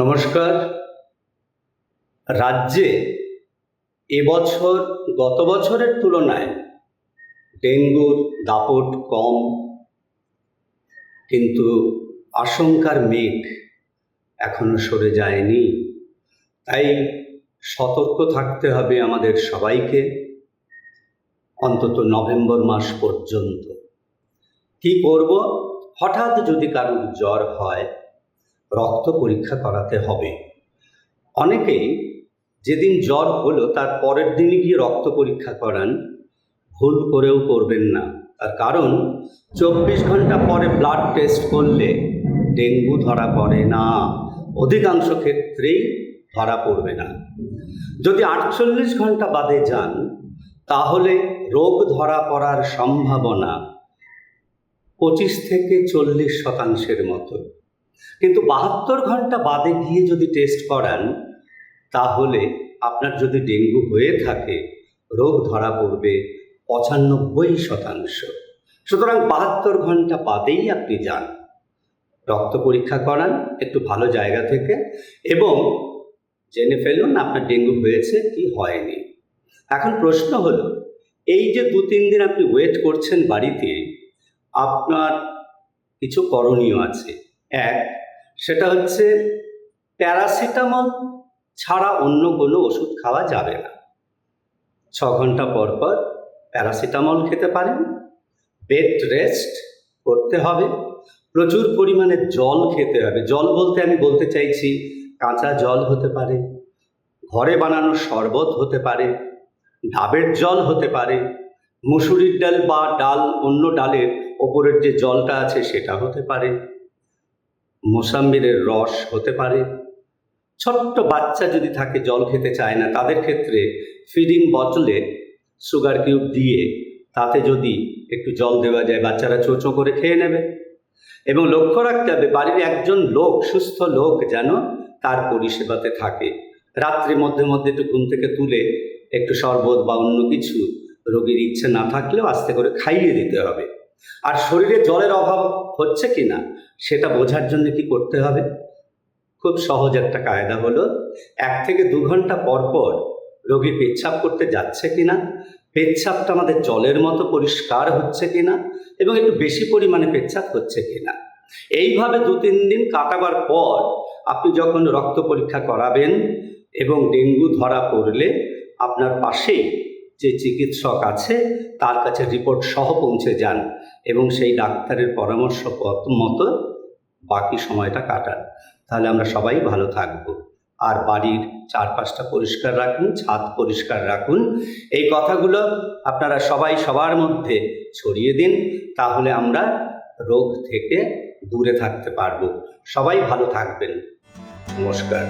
নমস্কার। রাজ্যে এবছর, গত বছরের তুলনায় ডেঙ্গুর দাপট কম, কিন্তু আশঙ্কার মেঘ এখনও সরে যায়নি। তাই সতর্ক থাকতে হবে আমাদের সবাইকে অন্তত নভেম্বর মাস পর্যন্ত। কি করব? হঠাৎ যদি কারোর জ্বর হয় রক্ত পরীক্ষা করাতে হবে। অনেকেই যেদিন জ্বর হলো, তার পরের দিনই গিয়ে রক্ত পরীক্ষা করান। ভুল করেও করবেন না। তার কারণ, চব্বিশ ঘণ্টা পরে ব্লাড টেস্ট করলে ডেঙ্গু ধরা পড়ে না। অধিকাংশ ক্ষেত্রেই ধরা পড়বে না। যদি আটচল্লিশ ঘণ্টা বাদে যান, তাহলে রোগ ধরা পড়ার সম্ভাবনা পঁচিশ থেকে চল্লিশ শতাংশের মতো। কিন্তু বাহাত্তর ঘণ্টা বাদে গিয়ে যদি টেস্ট করান, তাহলে আপনার যদি ডেঙ্গু হয়ে থাকে, রোগ ধরা পড়বে পঁচানব্বই শতাংশ। সুতরাং বাহাত্তর ঘণ্টা বাদেই আপনি যান। রক্ত পরীক্ষা করান একটু ভালো জায়গা থেকে এবং জেনে ফেলুন আপনার ডেঙ্গু হয়েছে কি হয়নি। এখন প্রশ্ন হলো, এই যে দু তিন দিন আপনি ওয়েট করছেন বাড়িতে, আপনার কিছু করণীয় আছে। এক, সেটা হচ্ছে প্যারাসিটামল ছাড়া অন্য কোনো ওষুধ খাওয়া যাবে না। ছ ঘণ্টা পর পর প্যারাসিটামল খেতে পারেন। বেড রেস্ট করতে হবে। প্রচুর পরিমাণে জল খেতে হবে। জল বলতে আমি বলতে চাইছি কাঁচা জল হতে পারে, ঘরে বানানো শরবত হতে পারে, ডাবের জল হতে পারে, মুসুরির ডাল বা ডাল অন্য ডালের ওপরের যে জলটা আছে সেটা হতে পারে। মোসাম্বির রস হতে পারে। ছোট্ট বাচ্চা যদি থাকে, জল খেতে চায় না, তাদের ক্ষেত্রে ফিডিং বটলে সুগার কিউব দিয়ে তাতে যদি একটু জল দেওয়া যায়, বাচ্চারা চোচো করে খেয়ে নেবে। এবং লক্ষ্য রাখতে হবে, বাড়ির একজন লোক, সুস্থ লোক যেন তার পরিষেবাতে থাকে। রাত্রি মধ্যে মধ্যে একটু ঘুম থেকে তুলে একটু শরবত বা অন্য কিছু রোগীর ইচ্ছে না থাকলেও আস্তে করে খাইয়ে দিতে হবে। আর শরীরে জলের অভাব হচ্ছে কি না সেটা বোঝার জন্য কি করতে হবে? খুব সহজ একটা কায়দা হলো, এক থেকে দু ঘণ্টা পর পর রোগী পেচ্ছাপ করতে যাচ্ছে কিনা, পেচ্ছাপটা আমাদের জলের মতো পরিষ্কার হচ্ছে কিনা এবং একটু বেশি পরিমাণে পেচ্ছাপ হচ্ছে কিনা। এইভাবে দু তিন দিন কাটাবার পর আপনি যখন রক্ত পরীক্ষা করাবেন এবং ডেঙ্গু ধরা পড়লে আপনার পাশেই যে চিকিৎসক আছে, তার কাছে রিপোর্ট সহ পৌঁছে যান এবং সেই ডাক্তারের পরামর্শ মতো বাকি সময়টা কাটান। তাহলে আমরা সবাই ভালো থাকব। আর বাড়ির চারপাশটা পরিষ্কার রাখুন, ছাদ পরিষ্কার রাখুন। এই কথাগুলো আপনারা সবাই সবার মধ্যে ছড়িয়ে দিন, তাহলে আমরা রোগ থেকে দূরে থাকতে পারব। সবাই ভালো থাকবেন। নমস্কার।